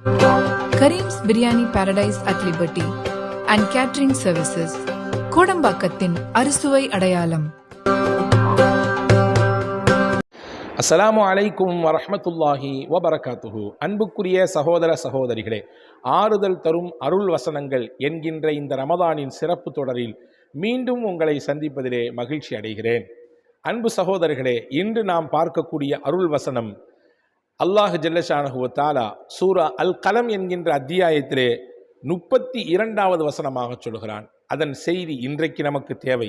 Karim's biryani paradise at liberty and catering services கோடம்பாக்கத்தின் அறுசுவை அடையாளம் அஸ்லாமு அலைக்கும் வரமத்துல்லாஹி வபரகாத்துஹு அன்புக்குரிய சகோதர சகோதரிகளே ஆறுதல் தரும் அருள் வசனங்கள் என்கின்ற இந்த ரமதானின் சிறப்பு தொடரில் மீண்டும் உங்களை சந்திப்பதிலே மகிழ்ச்சி அடைகிறேன். அன்பு சகோதரர்களே இன்று நாம் பார்க்கக்கூடிய அருள் வசனம் அல்லாஹ் ஜல்லஷானுகுவத்தாலா சூரா அல் கலம் என்கின்ற அத்தியாயத்திலே முப்பத்தி இரண்டாவது வசனமாக சொல்கிறான் அதன் செய்தி இன்றைக்கு நமக்கு தேவை.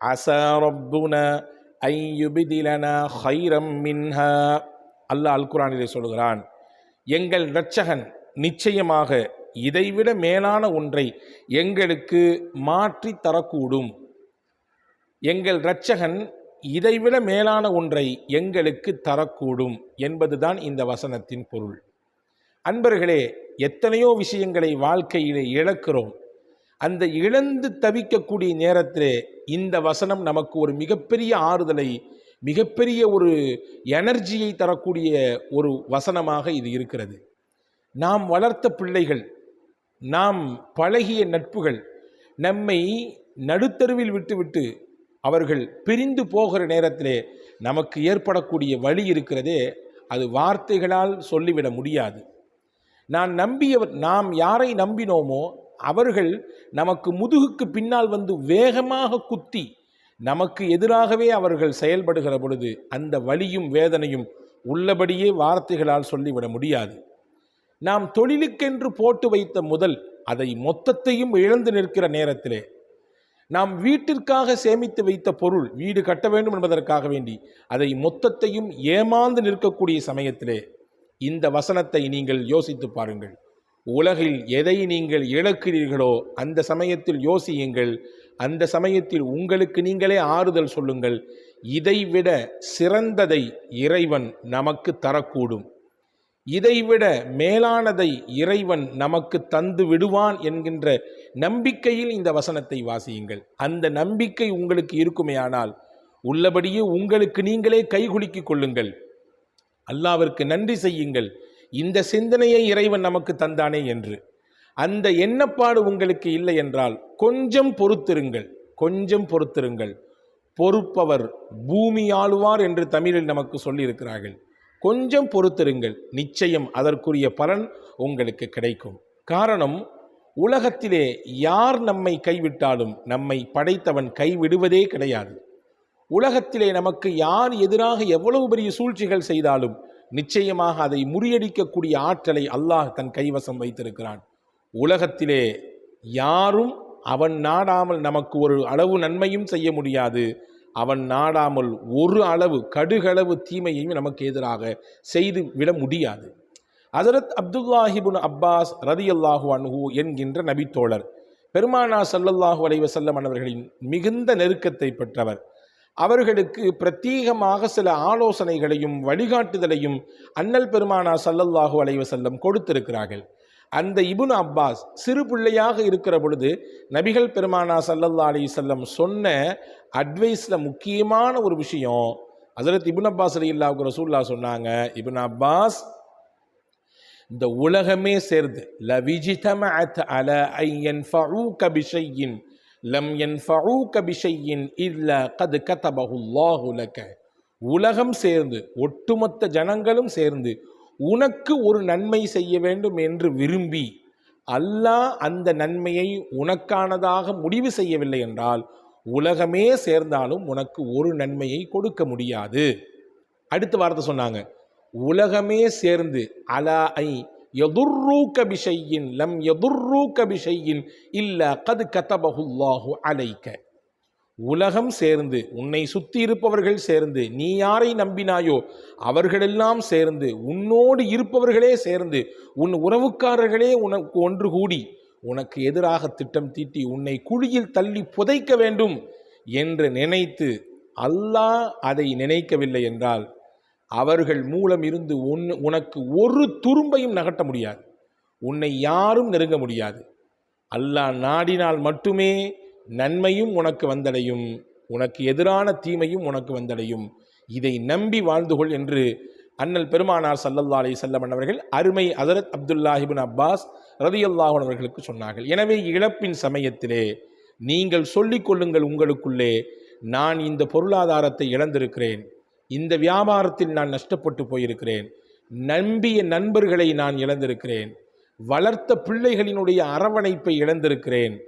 அசரப்புன ஐயுபிதிலன ஹைரம் மின்ஹா. அல்லாஹ் அல் குரானிலே சொல்கிறான் எங்கள் இரட்சகன் நிச்சயமாக இதைவிட மேலான ஒன்றை எங்களுக்கு மாற்றி தரக்கூடும். எங்கள் இரட்சகன் இதைவிட மேலான ஒன்றை எங்களுக்கு தரக்கூடும் என்பதுதான் இந்த வசனத்தின் பொருள். அன்பர்களே எத்தனையோ விஷயங்களை வாழ்க்கையிலே இழக்கிறோம். அந்த இழந்து தவிக்கக்கூடிய நேரத்திலே இந்த வசனம் நமக்கு ஒரு மிகப்பெரிய ஆறுதலை மிகப்பெரிய ஒரு எனர்ஜியை தரக்கூடிய ஒரு வசனமாக இது இருக்கிறது. நாம் வளர்த்த பிள்ளைகள் நாம் பழகிய நட்புகள் நம்மை நடுத்தருவில் விட்டுவிட்டு அவர்கள் பிரிந்து போகிற நேரத்திலே நமக்கு ஏற்படக்கூடிய வழி இருக்கிறதே அது வார்த்தைகளால் சொல்லிவிட முடியாது. நான் நம்பியவர் நாம் யாரை நம்பினோமோ அவர்கள் நமக்கு முதுகுக்கு பின்னால் வந்து வேகமாக குத்தி நமக்கு எதிராகவே அவர்கள் செயல்படுகிற பொழுது அந்த வலியும் வேதனையும் உள்ளபடியே வார்த்தைகளால் சொல்லிவிட முடியாது. நாம் தொழிலுக்கென்று போட்டு வைத்த முதல் அதை மொத்தத்தையும் இழந்து நிற்கிற நேரத்திலே நாம் வீட்டிற்காக சேமித்து வைத்த பொருள் வீடு கட்ட வேண்டும் என்பதற்காக வேண்டி அதை மொத்தத்தையும் ஏமாந்து நிற்கக்கூடிய சமயத்திலே இந்த வசனத்தை நீங்கள் யோசித்து பாருங்கள். உலகில் எதை நீங்கள் இழக்கிறீர்களோ அந்த சமயத்தில் யோசியுங்கள். அந்த சமயத்தில் உங்களுக்கு நீங்களே ஆறுதல் சொல்லுங்கள். இதைவிட சிறந்ததை இறைவன் நமக்கு தரக்கூடும். இதைவிட மேலானதை இறைவன் நமக்கு தந்து விடுவான் என்கின்ற நம்பிக்கையில் இந்த வசனத்தை வாசியுங்கள். அந்த நம்பிக்கை உங்களுக்கு இருக்குமேயானால் உள்ளபடியே உங்களுக்கு நீங்களே கைகுலுக்கிக் கொள்ளுங்கள். அல்லாவிற்கு நன்றி செய்யுங்கள். இந்த சிந்தனையை இறைவன் நமக்கு தந்தானே என்று. அந்த எண்ணப்பாடு உங்களுக்கு இல்லை என்றால் கொஞ்சம் பொறுத்திருங்கள். கொஞ்சம் பொறுத்திருங்கள். பொறுப்பவர் பூமி ஆளுவார் என்று தமிழில் நமக்கு சொல்லியிருக்கிறார்கள். கொஞ்சம் பொறுத்திருங்கள். நிச்சயம் அதற்குரிய பலன் உங்களுக்கு கிடைக்கும். காரணம் உலகத்திலே யார் நம்மை கைவிட்டாலும் நம்மை படைத்தவன் கைவிடுவதே கிடையாது. உலகத்திலே நமக்கு யார் எதிராக எவ்வளவு பெரிய சூழ்ச்சிகள் செய்தாலும் நிச்சயமாக அதை முறியடிக்கக்கூடிய ஆற்றலை அல்லாஹ் தன் கைவசம் வைத்திருக்கிறான். உலகத்திலே யாரும் அவன் நாடாமல் நமக்கு ஒரு அளவு நன்மையும் செய்ய முடியாது. அவன் நாடாமல் ஒரு அளவு கடுகளவு தீமையையும் நமக்கு எதிராக செய்து விட முடியாது. ஹசரத் அப்துல்லாஹிபுன் அப்பாஸ் ரதி அல்லாஹு அன்ஹு என்கின்ற நபித்தோழர் பெருமானா சல்லல்லாஹு அலைவசல்லம் அவர்களின் மிகுந்த நெருக்கத்தை பெற்றவர். அவர்களுக்கு பிரத்யேகமாக சில ஆலோசனைகளையும் வழிகாட்டுதலையும் அண்ணல் பெருமானா சல்லல்லாஹு அலைவசல்லம் கொடுத்திருக்கிறார்கள். அந்த இபுன் அப்பாஸ் சிறு பிள்ளையாக இருக்கிற பொழுது நபிகள் பெருமானா சல்லல்லா அலி செல்லம் சொன்ன அட்வைஸில் முக்கியமான ஒரு விஷயம் அதில் இபுன் அப்பாஸ் அலி இல்லாவுக்கு ரசூல்லா சொன்னாங்க இபுன் அப்பாஸ் இந்த உலகமே சேர்ந்து லவிஜிதமஅத் அல ஐயன் ஃபரூ கபிஷையின் லம் என் ஃபரூ கபிஷையின் இல்ல கது கதபஹுல்லாஹு லக. உலகம் சேர்ந்து ஒட்டுமொத்த ஜனங்களும் சேர்ந்து உனக்கு ஒரு நன்மை செய்ய வேண்டும் என்று விரும்பி அல்லாஹ் அந்த நன்மையை உனக்கானதாக முடிவு செய்யவில்லை என்றால் உலகமே சேர்ந்தாலும் உனக்கு ஒரு நன்மையை கொடுக்க முடியாது. அடுத்த வார்த்தை சொன்னாங்க. உலகமே சேர்ந்து அலா ஐ எதுர்ரூக்க பிஷையின் லம் எதுர்ரூக்க பிஷையின் இல்ல கது கதபஹுல்லாஹு அலைக்க. உலகம் சேர்ந்து உன்னை சுத்தி இருப்பவர்கள் சேர்ந்து நீ யாரை நம்பினாயோ அவர்களெல்லாம் சேர்ந்து உன்னோடு இருப்பவர்களே சேர்ந்து உன் உறவுக்காரர்களே உனக்கு ஒன்று கூடி உனக்கு எதிராக திட்டம் தீட்டி உன்னை குழியில் தள்ளி புதைக்க வேண்டும் என்று நினைத்து அல்லாஹ் அதை நினைக்கவில்லை என்றால் அவர்கள் மூலம் இருந்து உன் உனக்கு ஒரு துரும்பையும் நகட்ட முடியாது. உன்னை யாரும் நெருங்க முடியாது. அல்லாஹ் நாடினால் மட்டுமே நன்மையும் உனக்கு வந்தடையும் உனக்கு எதிரான தீமையும் உனக்கு வந்தடையும். இதை நம்பி வாழ்ந்து கொள் என்று அண்ணல் பெருமானார் சல்லல்லா அலி செல்லமன் அவர்கள் அருமை அசரத் அப்துல்லாஹிபின் அப்பாஸ் ரதியல்லாஹன் அவர்களுக்கு சொன்னார்கள். எனவே இழப்பின் சமயத்திலே நீங்கள் சொல்லிக் கொள்ளுங்கள் உங்களுக்குள்ளே நான் இந்த பொருளாதாரத்தை இழந்திருக்கிறேன். இந்த வியாபாரத்தில் நான் நஷ்டப்பட்டு போயிருக்கிறேன். நம்பிய நண்பர்களை நான் இழந்திருக்கிறேன். வளர்த்த பிள்ளைகளினுடைய அரவணைப்பை இழந்திருக்கிறேன்.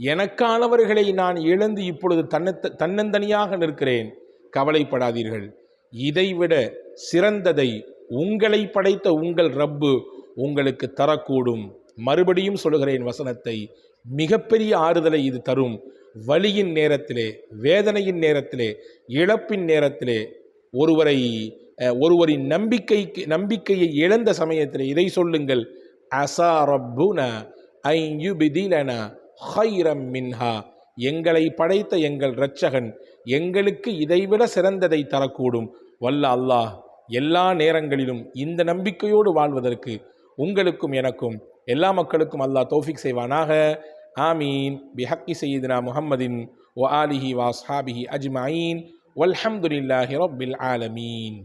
எனக்கானவர்களை நான் இழந்து இப்பொழுது தன்னத்த தன்னந்தனியாக நிற்கிறேன். கவலைப்படாதீர்கள். இதைவிட சிறந்ததை உங்களை படைத்த உங்கள் ரப்பு உங்களுக்கு தரக்கூடும். மறுபடியும் சொல்கிறேன் வசனத்தை. மிகப்பெரிய ஆறுதலை இது தரும். வலியின் நேரத்திலே வேதனையின் நேரத்திலே இழப்பின் நேரத்திலே ஒருவரை ஒருவரின் நம்பிக்கைக்கு நம்பிக்கையை இழந்த சமயத்தில் இதை சொல்லுங்கள். அசா ரப்புன ஐயுபிதிலன ஹைரம் மின்ஹா. எங்களை படைத்த எங்கள் இரட்சகன் எங்களுக்கு இதைவிட சிறந்ததை தரக்கூடும். வல்ல அல்லாஹ் எல்லா நேரங்களிலும் இந்த நம்பிக்கையோடு வாழ்வதற்கு உங்களுக்கும் எனக்கும் எல்லா மக்களுக்கும் அல்லாஹ் தோஃபிக் செய்வானாக. ஆமீன். பிஹக்கி சையீதுனா முஹம்மதின் ஒ ஆலிஹி வாஸ்ஹாபிஹி அஜ்மாயின். வல்ஹம்துலில்லாஹி ரப்பில் ஆலமீன்.